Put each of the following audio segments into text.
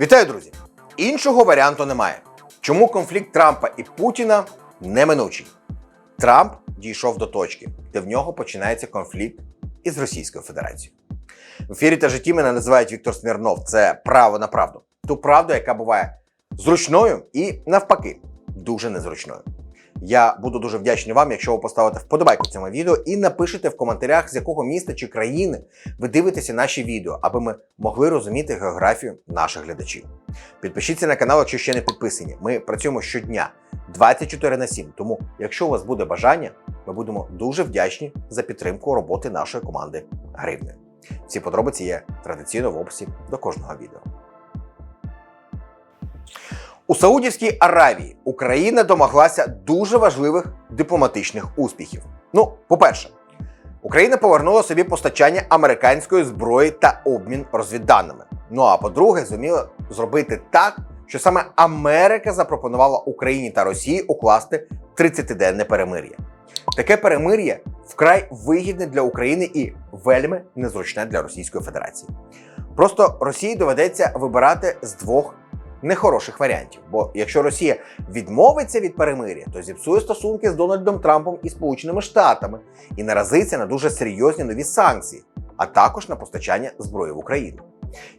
Вітаю, друзі! Іншого варіанту немає. Чому конфлікт Трампа і Путіна неминучий? Трамп дійшов до точки, де в нього починається конфлікт із Російською Федерацією. В ефірі та житті мене називають Віктор Смірнов. Це право на правду. Ту правду, яка буває зручною і навпаки дуже незручною. Я буду дуже вдячний вам, якщо ви поставите вподобайку цьому відео і напишете в коментарях, з якого міста чи країни ви дивитеся наші відео, аби ми могли розуміти географію наших глядачів. Підпишіться на канал, якщо ще не підписані. Ми працюємо щодня 24 на 7. Тому, якщо у вас буде бажання, ми будемо дуже вдячні за підтримку роботи нашої команди Гривни. Всі подробиці є традиційно в описі до кожного відео. У Саудівській Аравії Україна домоглася дуже важливих дипломатичних успіхів. Ну, по-перше, Україна повернула собі постачання американської зброї та обмін розвідданими. Ну а по-друге, зуміла зробити так, що саме Америка запропонувала Україні та Росії укласти 30-денне перемир'я. Таке перемир'я вкрай вигідне для України і вельми незручне для Російської Федерації. Просто Росії доведеться вибирати з двох нехороших варіантів. Бо якщо Росія відмовиться від перемир'я, то зіпсує стосунки з Дональдом Трампом і Сполученими Штатами і наразиться на дуже серйозні нові санкції, а також на постачання зброї в Україну.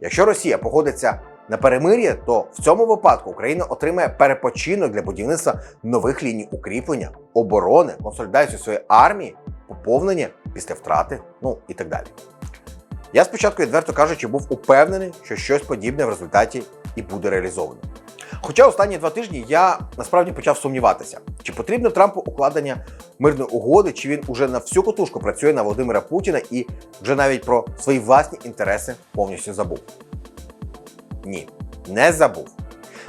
Якщо Росія погодиться на перемир'я, то в цьому випадку Україна отримає перепочинок для будівництва нових ліній укріплення, оборони, консолідацію своєї армії, поповнення після втрати, ну і так далі. Я спочатку, відверто кажучи, був упевнений, що щось подібне в результаті і буде реалізовано. Хоча останні два тижні я насправді почав сумніватися, чи потрібно Трампу укладення мирної угоди, чи він уже на всю котушку працює на Володимира Путіна і вже навіть про свої власні інтереси повністю забув. Ні, не забув.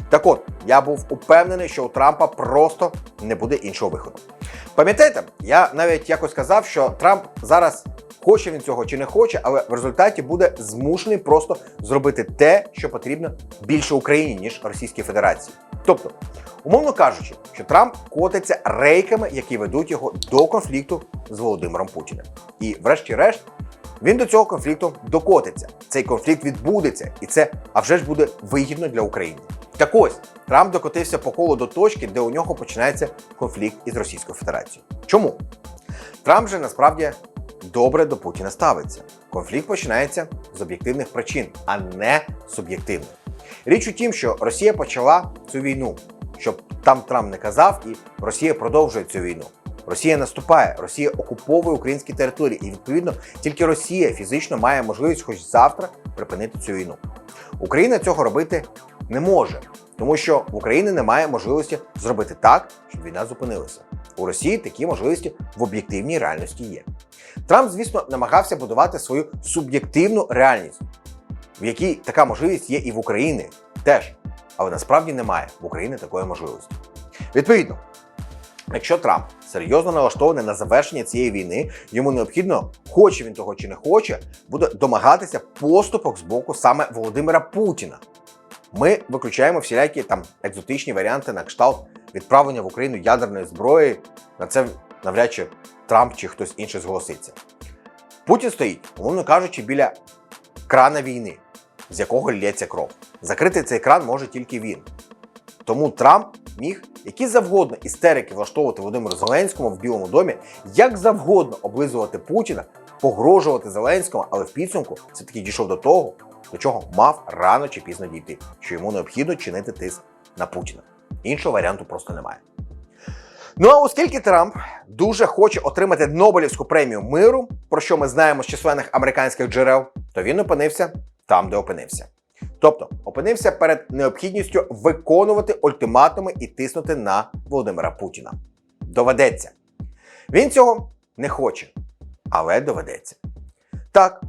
Так от, я був упевнений, що у Трампа просто не буде іншого виходу. Пам'ятаєте, я навіть якось сказав, що Трамп зараз хоче він цього чи не хоче, але в результаті буде змушений просто зробити те, що потрібно більше Україні, ніж Російській Федерації. Тобто, умовно кажучи, що Трамп котиться рейками, які ведуть його до конфлікту з Володимиром Путіним. І, врешті-решт, він до цього конфлікту докотиться. Цей конфлікт відбудеться, і це а вже ж буде вигідно для України. Так ось Трамп докотився по колу до точки, де у нього починається конфлікт із Російською Федерацією. Чому? Трамп же насправді добре до Путіна ставиться. Конфлікт починається з об'єктивних причин, а не суб'єктивних. Річ у тім, що Росія почала цю війну, щоб там Трамп не казав, і Росія продовжує цю війну. Росія наступає, Росія окуповує українські території, і відповідно тільки Росія фізично має можливість, хоч завтра, припинити цю війну. Україна цього робити не може, тому що в Україні немає можливості зробити так, щоб війна зупинилася. У Росії такі можливості в об'єктивній реальності є. Трамп, звісно, намагався будувати свою суб'єктивну реальність, в якій така можливість є і в Україні теж, але насправді немає в Україні такої можливості. Відповідно, якщо Трамп серйозно налаштований на завершення цієї війни, йому необхідно, хоче він того чи не хоче, буде домагатися поступок з боку саме Володимира Путіна. Ми виключаємо всілякі там екзотичні варіанти на кшталт відправлення в Україну ядерної зброї. На це навряд чи Трамп чи хтось інший зголоситься. Путін стоїть, умовно кажучи, біля крана війни, з якого лється кров. Закрити цей кран може тільки він. Тому Трамп міг які завгодно істерики влаштовувати Володимиру Зеленському в Білому домі, як завгодно облизувати Путіна, погрожувати Зеленському, але в підсумку все таки дійшов до того, до чого мав рано чи пізно дійти, що йому необхідно чинити тиск на Путіна. Іншого варіанту просто немає. Ну а оскільки Трамп дуже хоче отримати Нобелівську премію миру, про що ми знаємо з численних американських джерел, то він опинився там, де опинився. Тобто опинився перед необхідністю виконувати ультиматуми і тиснути на Володимира Путіна. Доведеться. Він цього не хоче, але доведеться. Так,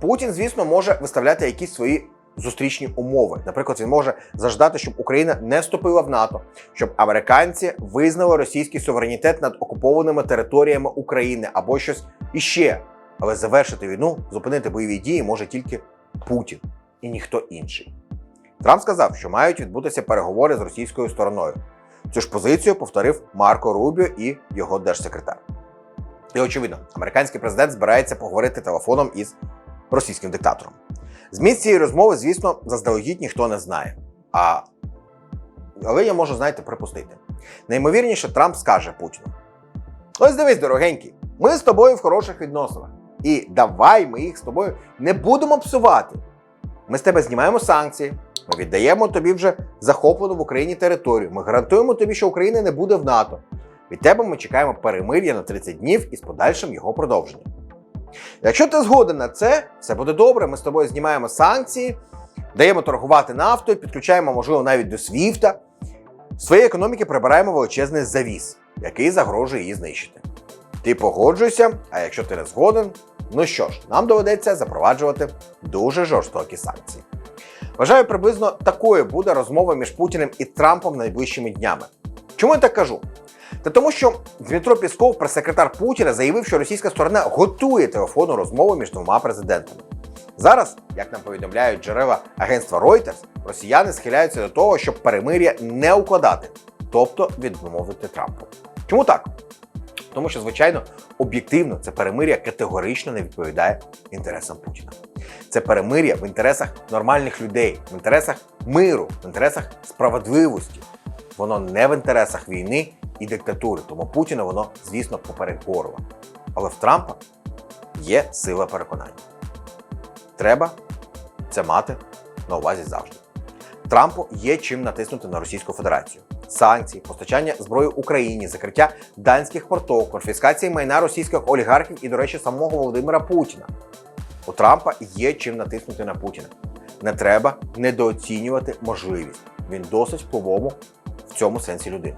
Путін, звісно, може виставляти якісь свої зустрічні умови. Наприклад, він може заждати, щоб Україна не вступила в НАТО, щоб американці визнали російський суверенітет над окупованими територіями України або щось іще. Але завершити війну, зупинити бойові дії може тільки Путін і ніхто інший. Трамп сказав, що мають відбутися переговори з російською стороною. Цю ж позицію повторив Марко Рубіо і його держсекретар. І очевидно, американський президент збирається поговорити телефоном із російським диктатором. Зміст цієї розмови, звісно, заздалегідь ніхто не знає. А... Але я можу, знаєте, припустити. Наймовірніше, Трамп скаже Путіну: Ось дивись, дорогенький, ми з тобою в хороших відносинах. І давай ми їх з тобою не будемо псувати. Ми з тебе знімаємо санкції, ми віддаємо тобі вже захоплену в Україні територію. Ми гарантуємо тобі, що Україна не буде в НАТО. Від тебе ми чекаємо перемир'я на 30 днів із подальшим його продовженням. Якщо ти згоден на це, все буде добре. Ми з тобою знімаємо санкції, даємо торгувати нафтою, підключаємо, можливо, навіть до Свіфта. З своєї економіки прибираємо величезний завіс, який загрожує її знищити. Ти погоджуйся, а якщо ти не згоден, ну що ж, нам доведеться запроваджувати дуже жорстокі санкції. Вважаю, приблизно такою буде розмова між Путіним і Трампом найближчими днями. Чому я так кажу? Та тому, що Дмитро Пісков, прес-секретар Путіна, заявив, що російська сторона готує телефонну розмову між двома президентами. Зараз, як нам повідомляють джерела агентства Reuters, росіяни схиляються до того, щоб перемир'я не укладати, тобто відмовити Трампу. Чому так? Тому що, звичайно, об'єктивно це перемир'я категорично не відповідає інтересам Путіна. Це перемир'я в інтересах нормальних людей, в інтересах миру, в інтересах справедливості. Воно не в інтересах війни і диктатури. Тому Путіна воно, звісно, поперек горла. Але в Трампа є сила переконання. Треба це мати на увазі завжди. Трампу є чим натиснути на Російську Федерацію. Санкції, постачання зброї Україні, закриття данських портов, конфіскації майна російських олігархів і, до речі, самого Володимира Путіна. У Трампа є чим натиснути на Путіна. Не треба недооцінювати можливість. Він досить впливовому в цьому сенсі людина.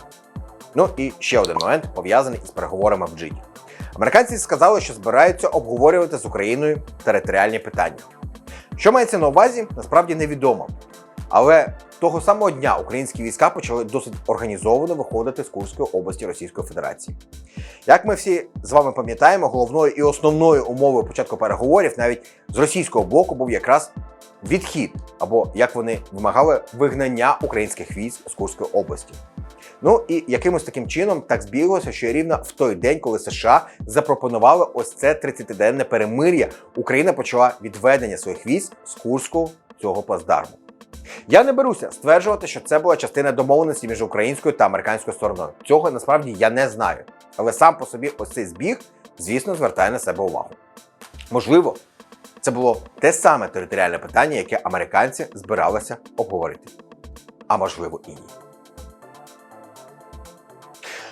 Ну і ще один момент пов'язаний із переговорами в Джиді. Американці сказали, що збираються обговорювати з Україною територіальні питання. Що мається на увазі, насправді невідомо. Але того самого дня українські війська почали досить організовано виходити з Курської області Російської Федерації. Як ми всі з вами пам'ятаємо, головною і основною умовою початку переговорів навіть з російського боку був якраз відхід, або як вони вимагали вигнання українських військ з Курської області. Ну і якимось таким чином так збіглося, що рівно в той день, коли США запропонували ось це 30-денне перемир'я, Україна почала відведення своїх військ з Курського цього плацдарму. Я не беруся стверджувати, що це була частина домовленості між українською та американською стороною. Цього насправді я не знаю. Але сам по собі ось цей збіг, звісно, звертає на себе увагу. Можливо, це було те саме територіальне питання, яке американці збиралися обговорити. А можливо і ні.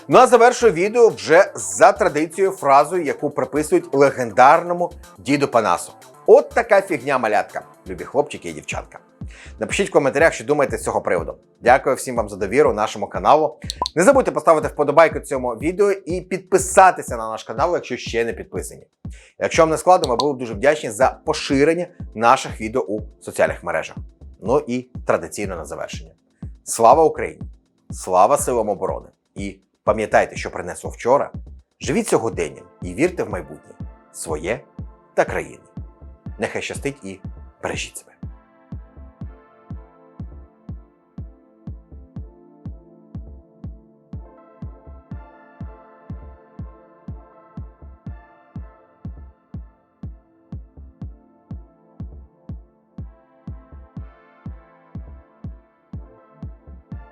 Ну а завершую відео вже за традицією фразою, яку приписують легендарному діду Панасу. От така фігня малятка, любі хлопчики і дівчатка. Напишіть в коментарях, що думаєте з цього приводу. Дякую всім вам за довіру нашому каналу. Не забудьте поставити вподобайку цьому відео і підписатися на наш канал, якщо ще не підписані. Якщо вам не складно, ми були б дуже вдячні за поширення наших відео у соціальних мережах. Ну і традиційно на завершення. Слава Україні! Слава силам оборони! І пам'ятайте, що принесло вчора. Живіть сьогоденням і вірте в майбутнє своє та країни. Нехай щастить і бережіть себе.